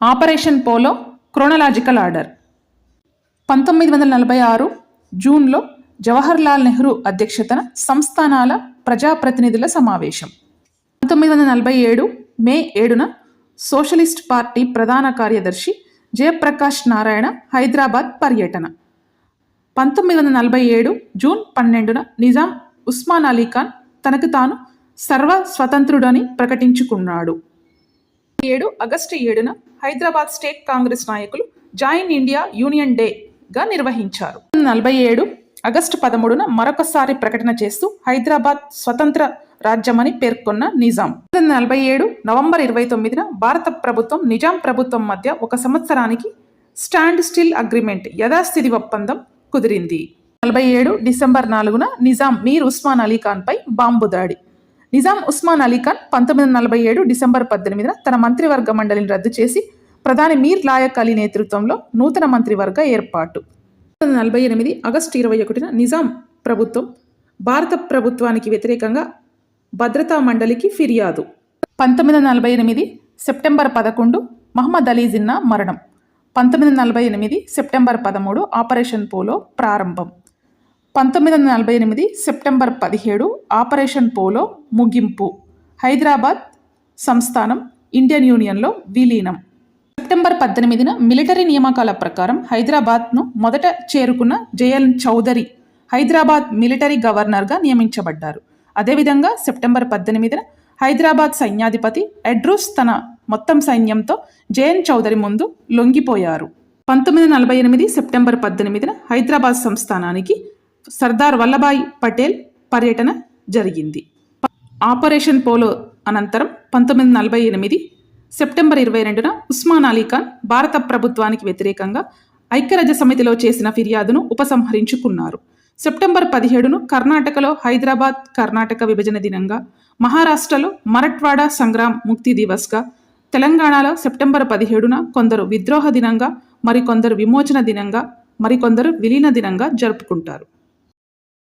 Operation polo chronological order. పంతొమ్మిది వందల నలభై ఆరు జూన్లో జవహర్లాల్ నెహ్రూ అధ్యక్షతన సంస్థానాల ప్రజాప్రతినిధుల సమావేశం. పంతొమ్మిది వందల నలభై ఏడు మే ఏడున సోషలిస్ట్ పార్టీ ప్రధాన కార్యదర్శి జయప్రకాష్ నారాయణ హైదరాబాద్ పర్యటన. పంతొమ్మిది వందల నలభై ఏడు జూన్ పన్నెండున నిజాం ఉస్మాన్ అలీ ఖాన్ తనకు తాను సర్వ స్వతంత్రుడని ప్రకటించుకున్నాడు. ఏడు ఆగస్టు ఏడున హైదరాబాద్ స్టేట్ కాంగ్రెస్ నాయకులు జాయిన్ ఇండియా యూనియన్ డేగా నిర్వహించారు. నలభై ఏడు ఆగస్టు పదమూడున మరొకసారి ప్రకటన చేస్తూ హైదరాబాద్ స్వతంత్ర రాజ్యమని పేర్కొన్న నిజాం. నలభై ఏడు నవంబర్ ఇరవై తొమ్మిదిన భారత ప్రభుత్వం నిజాం ప్రభుత్వం మధ్య ఒక సంవత్సరానికి స్టాండ్ స్టిల్ అగ్రిమెంట్ యథాస్థితి ఒప్పందం కుదిరింది. నలభై ఏడు డిసెంబర్ నాలుగున నిజాం మీర్ ఉస్మాన్ అలీ ఖాన్పై బాంబు దాడి. నిజాం ఉస్మాన్ అలీ ఖాన్ పంతొమ్మిది వందల నలభై ఏడు డిసెంబర్ పద్దెనిమిదిన తన మంత్రివర్గ మండలిని రద్దు చేసి ప్రధాని మీర్ లాయక్ అలీ నేతృత్వంలో నూతన మంత్రివర్గ ఏర్పాటు. పంతొమ్మిది వందల నలభై ఎనిమిది ఆగస్టు ఇరవై ఒకటిన నిజాం ప్రభుత్వం భారత ప్రభుత్వానికి వ్యతిరేకంగా భద్రతా మండలికి ఫిర్యాదు. పంతొమ్మిది వందల నలభై ఎనిమిది సెప్టెంబర్ పదకొండు మహమ్మద్ అలీ జిన్నా మరణం. పంతొమ్మిది నలభై ఎనిమిది సెప్టెంబర్ పదమూడు ఆపరేషన్ పోలో ప్రారంభం. పంతొమ్మిది వందల నలభై ఎనిమిది సెప్టెంబర్ పదిహేడు ఆపరేషన్ పోలో ముగింపు. హైదరాబాద్ సంస్థానం ఇండియన్ యూనియన్లో విలీనం. సెప్టెంబర్ పద్దెనిమిదిన మిలిటరీ నియామకాల ప్రకారం హైదరాబాద్ను మొదట చేరుకున్న జయల్ చౌదరి హైదరాబాద్ మిలిటరీ గవర్నర్గా నియమించబడ్డారు. అదేవిధంగా సెప్టెంబర్ పద్దెనిమిదిన హైదరాబాద్ సైన్యాధిపతి ఎడ్రూస్ తన మొత్తం సైన్యంతో జయన్ చౌదరి ముందు లొంగిపోయారు. పంతొమ్మిది నలభై ఎనిమిది సెప్టెంబర్ పద్దెనిమిదిన హైదరాబాద్ సంస్థానానికి సర్దార్ వల్లభాయ్ పటేల్ పర్యటన జరిగింది. ఆపరేషన్ పోలో అనంతరం పంతొమ్మిది నలభై ఎనిమిది సెప్టెంబర్ ఇరవై రెండున ఉస్మాన్ అలీ ఖాన్ భారత ప్రభుత్వానికి వ్యతిరేకంగా ఐక్యరాజ్య సమితిలో చేసిన ఫిర్యాదును ఉపసంహరించుకున్నారు. సెప్టెంబర్ పదిహేడును కర్ణాటకలో హైదరాబాద్ కర్ణాటక విభజన దినంగా మహారాష్ట్రలో మరట్వాడా సంగ్రామ్ ముక్తి దివస్గా తెలంగాణలో సెప్టెంబర్ పదిహేడున కొందరు విద్రోహ దినంగా మరికొందరు విమోచన దినంగా మరికొందరు విలీన దినంగా జరుపుకుంటారు.